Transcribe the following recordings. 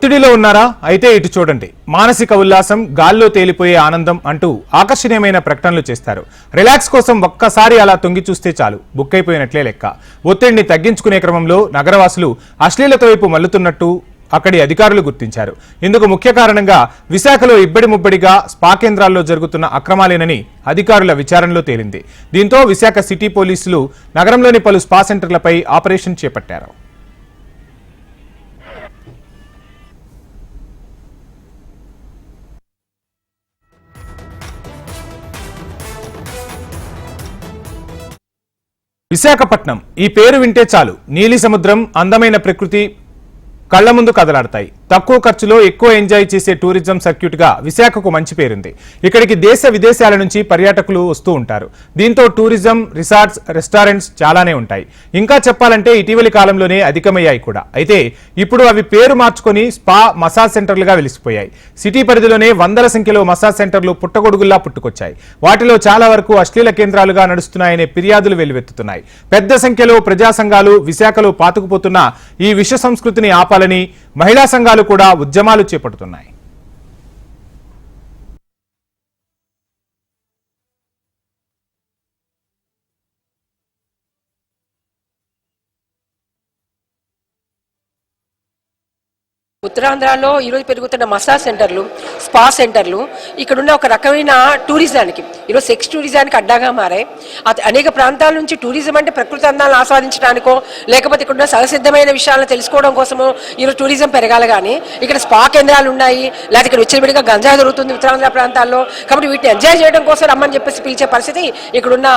ఒత్తిడిలో ఉన్నారా? అయితే ఇటు చూడండి. మానసిక ఉల్లాసం గాల్లో తేలిపోయే ఆనందం అంటూ ఆకర్షణీయమైన ప్రకటనలు చేస్తారు. రిలాక్స్ కోసం ఒక్కసారి అలా తొంగి చూస్తే చాలు. బుక్ అయిపోయినట్లే లెక్క. ఒత్తిడిని తగ్గించుకునే క్రమంలో నగరవాసులు అశ్లీలత వైపు మల్లుతున్నట్టు అక్కడి అధికారులు గుర్తించారు. ఇందుకు ముఖ్య కారణంగా విశాఖలో ఇబ్బడి ముబ్బడిగా స్పా కేంద్రాల్లో జరుగుతున్న అక్రమాలేనని అధికారుల విచారణలో తేలింది. దీంతో విశాఖ సిటీ పోలీసులు నగరంలోని పలు స్పా సెంటర్లపై ఆపరేషన్ చేపట్టారు. విశాఖపట్నం. ఈ పేరు వింటే చాలు. నీలి సముద్రం అందమైన ప్రకృతి కళ్ళ ముందు కదలాడతాయి. తక్కువ ఖర్చులో ఎక్కువ ఎంజాయ్ చేసే టూరిజం సర్క్యూట్గా విశాఖకు మంచి పేరుంది. ఇక్కడికి దేశ విదేశాల నుంచి పర్యాటకులు వస్తూ ఉంటారు. దీంతో టూరిజం రిసార్ట్స్ రెస్టారెంట్స్ చాలానే ఉంటాయి. ఇంకా చెప్పాలంటే ఇటీవలి కాలంలోనే అధికమయ్యాయి కూడా. అయితే ఇప్పుడు అవి పేరు మార్చుకొని స్పా మసాజ్ సెంటర్లుగా వెలిసిపోయాయి. సిటీ పరిధిలోనే వందల సంఖ్యలో మసాజ్ సెంటర్లు పుట్టగొడుగుల్లా పుట్టుకొచ్చాయి. వాటిలో చాలా వరకు అశ్లీల కేంద్రాలుగా నడుస్తున్నాయనే ఫిర్యాదులు వెల్లువెత్తుతున్నాయి పెద్ద సంఖ్యలో ప్రజా సంఘాలు విశాఖలో పాతుకుపోతున్న ఈ విష సంస్కృతిని చేయాలని మహిళా సంఘాలు కూడా ఉద్యమాలు చేపడుతున్నాయి. ఉత్తరాంధ్రలో ఈరోజు పెరుగుతున్న మసాజ్ సెంటర్లు స్పా సెంటర్లు ఇక్కడున్న ఒక రకమైన టూరిజానికి ఈరోజు సెక్స్ టూరిజానికి అడ్డాగా మారాయి. అనేక ప్రాంతాల నుంచి టూరిజం అంటే ప్రకృతి అందాలను ఆస్వాదించడానికో లేకపోతే ఇక్కడున్న సహసిద్ధమైన విషయాలను తెలుసుకోవడం కోసమో ఈరోజు టూరిజం పెరగాలి కానీ ఇక్కడ స్పా కేంద్రాలు ఉన్నాయి లేకపోతే ఇక్కడ విచ్చలవిడిగా గంజా దొరుకుతుంది ఉత్తరాంధ్ర ప్రాంతాల్లో. కాబట్టి వీటిని ఎంజాయ్ చేయడం కోసం రమ్మని చెప్పేసి పిలిచే పరిస్థితి ఇక్కడున్న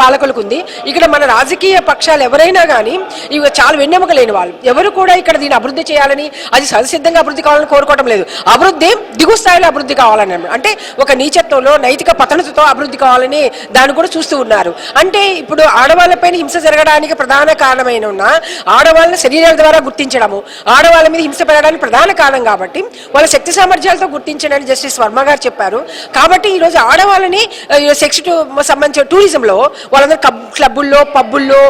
పాలకులకు ఉంది ఇక్కడ మన రాజకీయ పక్షాలు ఎవరైనా కానీ ఇవి చాలా వెన్నెముక లేని వాళ్ళు. ఎవరు కూడా ఇక్కడ దీన్ని అభివృద్ధి చేయాలని అది సహసిద్ధంగా అభివృద్ధి కావాలని కోరుకోవడం లేదు. అభివృద్ధి దిగు స్థాయిలో అభివృద్ధి కావాలని అంటే ఒక నీచత్వంలో నైతిక పతనతతో అభివృద్ధి కావాలని దాన్ని కూడా చూస్తూ ఉన్నారు. అంటే ఇప్పుడు ఆడవాళ్ళపైన హింస జరగడానికి ప్రధాన కారణమైన ఉన్న ఆడవాళ్ళని శరీరాల ద్వారా గుర్తించడము ఆడవాళ్ళ మీద హింస పెరగడానికి ప్రధాన కారణం కాబట్టి వాళ్ళ శక్తి సామర్థ్యాలతో గుర్తించడని జస్టిస్ వర్మ గారు చెప్పారు. కాబట్టి ఈరోజు ఆడవాళ్ళని సెక్స్ సంబంధించిన టూరిజంలో వాళ్ళందరూ కబ్ క్లబ్బుల్లో పబ్బుల్లో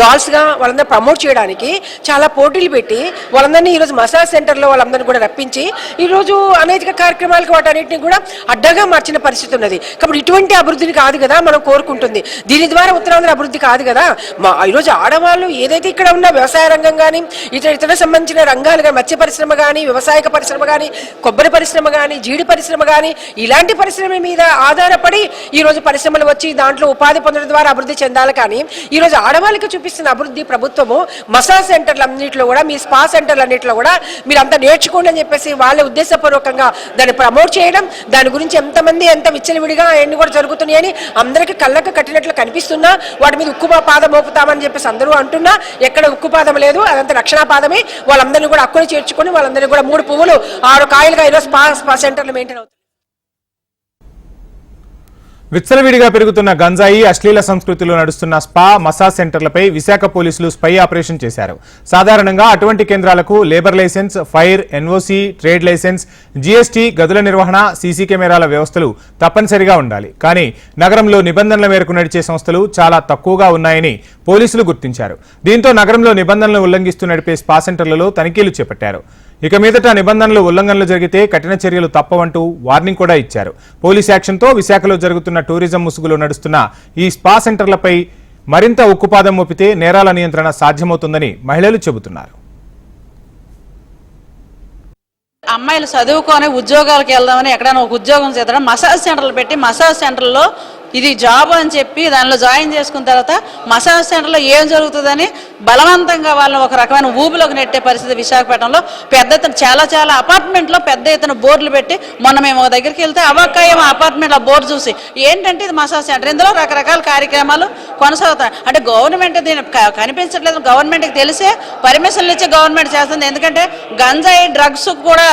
గర్ల్స్గా వాళ్ళందరూ ప్రమోట్ చేయడానికి చాలా పోటీలు పెట్టి వాళ్ళందరినీ ఈరోజు మసాజ్ సెంటర్లో వాళ్ళందరినీ కూడా రప్పించి ఈరోజు అనేక కార్యక్రమాలకు వాటన్నిటిని కూడా అడ్డగా మార్చిన పరిస్థితి ఉన్నది. కాబట్టి ఇటువంటి అభివృద్ధిని కాదు కదా మనం కోరుకుంటుంది. దీని ద్వారా ఉత్తరాంధ్ర అభివృద్ధి కాదు కదా? మా ఈరోజు ఆడవాళ్ళు ఏదైతే ఇక్కడ ఉన్న వ్యవసాయ రంగం కానీ ఇతర ఇతర సంబంధించిన రంగాలు కానీ మత్స్య పరిశ్రమ కానీ వ్యవసాయక పరిశ్రమ కానీ కొబ్బరి పరిశ్రమ కానీ జీడి పరిశ్రమ కానీ ఇలాంటి పరిశ్రమ మీద ఆధారపడి ఈరోజు పరిశ్రమలు వచ్చి దాంట్లో ఉపాధి పొందడం ద్వారా అభివృద్ధి చెందాలి కానీ ఈ రోజు ఆడవాళ్ళకి చూపిస్తున్న అభివృద్ధి ప్రభుత్వము మసాజ్ సెంటర్లు అన్నింటిలో కూడా మీ స్పా సెంటర్లు అన్నింటిలో కూడా మీరు అంతా నేర్చుకోండి అని చెప్పేసి వాళ్ళ ఉద్దేశపూర్వకంగా దాన్ని ప్రమోట్ చేయడం దాని గురించి ఎంతమంది ఎంత విచ్చలవిడిగా అవన్నీ కూడా జరుగుతున్నాయని అందరికీ కళ్ళకు కట్టినట్లు కనిపిస్తున్నా. వాటి మీద ఉక్కు పాదం మోపుతామని చెప్పేసి అందరూ అంటున్నా. ఎక్కడ ఉక్కు పాదం లేదు అదంతా రక్షణ పాదమే. వాళ్ళందరినీ కూడా అక్కుని చేర్చుకొని వాళ్ళందరినీ కూడా మూడు పువ్వులు ఆరు కాయలుగా ఈరోజు స్పా స్పా సెంటర్లు మెయింటైన్ అవుతుంది విచ్చలవిడిగా పెరుగుతున్న గంజాయి అశ్లీల సంస్కృతిలో నడుస్తున్న స్పా మసాజ్ సెంటర్లపై విశాఖ పోలీసులు స్పై ఆపరేషన్ చేశారు. సాధారణంగా అటువంటి కేంద్రాలకు labour licence fire NOC trade licence GST గదుల నిర్వహణ సీసీ కెమెరాల వ్యవస్థలు తప్పనిసరిగా ఉండాలి. కానీ నగరంలో నిబంధనల మేరకు నడిచే సంస్థలు చాలా తక్కువగా ఉన్నాయని పోలీసులు గుర్తించారు. దీంతో నగరంలో నిబంధనలు ఉల్లంఘిస్తూ నడిపే స్పా సెంటర్లలో తనిఖీలు చేపట్టారు. ఇక మీదట నిబంధనలు ఉల్లంఘనలు జరిగితే కఠిన చర్యలు తప్పవంటూ వార్నింగ్ కూడా ఇచ్చారు. పోలీస్ యాక్షన్తో విశాఖలో జరుగుతున్న టూరిజం ముసుగులో నడుస్తున్న ఈ స్పా సెంటర్లపై మరింత ఉక్కుపాదం మోపితే నేరాల నియంత్రణ సాధ్యమవుతుందని మహిళలు చెబుతున్నారు. అమ్మాయిలు చదువుకొని ఉద్యోగాలకు వెళ్దామని ఎక్కడైనా ఒక ఉద్యోగం చేద్దాం మసాజ్ సెంటర్లు పెట్టి మసాజ్ సెంటర్లో ఇది జాబ్ అని చెప్పి దానిలో జాయిన్ చేసుకున్న తర్వాత మసాజ్ సెంటర్లో ఏం జరుగుతుందని బలవంతంగా వాళ్ళని ఒక రకమైన ఊబిలోకి నెట్టే పరిస్థితి విశాఖపట్నంలో పెద్ద ఎత్తున చాలా చాలా అపార్ట్మెంట్లో పెద్ద ఎత్తున బోర్డులు పెట్టి మొన్న మేము ఒక దగ్గరికి వెళ్తే అవకాయం అపార్ట్మెంట్ ఆ బోర్డు చూసి ఏంటంటే ఇది మసాజ్ సెంటర్. ఇందులో రకరకాల కార్యక్రమాలు కొనసాగుతాయి. అంటే గవర్నమెంట్ దీన్ని కనిపించట్లేదు. గవర్నమెంట్కి తెలిసే పర్మిషన్లు ఇచ్చే గవర్నమెంట్ చేస్తుంది. ఎందుకంటే గంజాయి డ్రగ్స్ కూడా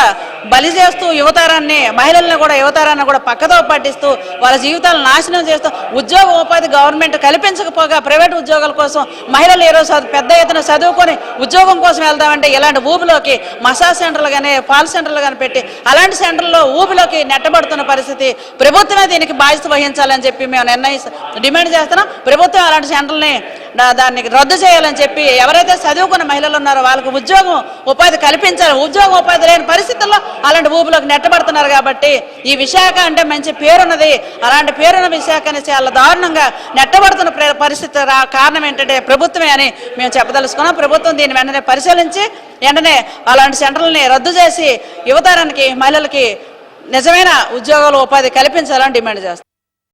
బలి చేస్తూ యువతరాన్ని మహిళల్ని కూడా యువతరాన్ని కూడా పక్కతో పట్టిస్తూ వాళ్ళ జీవితాలను నాశనం చేస్తూ ఉద్యోగ ఉపాధి గవర్నమెంట్ కల్పించకపోగా ప్రైవేట్ ఉద్యోగాల కోసం మహిళలు ఈరోజు పెద్ద ఎత్తున చదువుకొని ఉద్యోగం కోసం వెళ్దామంటే ఇలాంటి ఊబిలోకి మసాజ్ సెంటర్లు కానీ పాల్ సెంటర్లు కానీ పెట్టి అలాంటి సెంటర్లో ఊబిలోకి నెట్టబడుతున్న పరిస్థితి ప్రభుత్వమే దీనికి బాధ్యత వహించాలని చెప్పి మేము నిర్ణయిస్తాం డిమాండ్ చేస్తున్నాం. ప్రభుత్వం అలాంటి సెంటర్ని దాన్ని రద్దు చేయాలని చెప్పి ఎవరైతే చదువుకున్న మహిళలు ఉన్నారో వాళ్ళకి ఉద్యోగం ఉపాధి కల్పించాలి ఉద్యోగం ఉపాధి లేని పరిస్థితుల్లో అలాంటి ఊపులోకి నెట్టబడుతున్నారు కాబట్టి ఈ విశాఖ అంటే మంచి పేరున్నది. అలాంటి పేరున్న విశాఖని చాలా దారుణంగా నెట్టబడుతున్న పరిస్థితి కారణం ఏంటంటే ప్రభుత్వమే అని మేము చెప్పదలుచుకున్నాం. ప్రభుత్వం దీన్ని వెంటనే పరిశీలించి వెంటనే అలాంటి సెంటర్లని రద్దు చేసి యువతరానికి మహిళలకి నిజమైన ఉద్యోగాలు ఉపాధి కల్పించాలని డిమాండ్ చేస్తాం.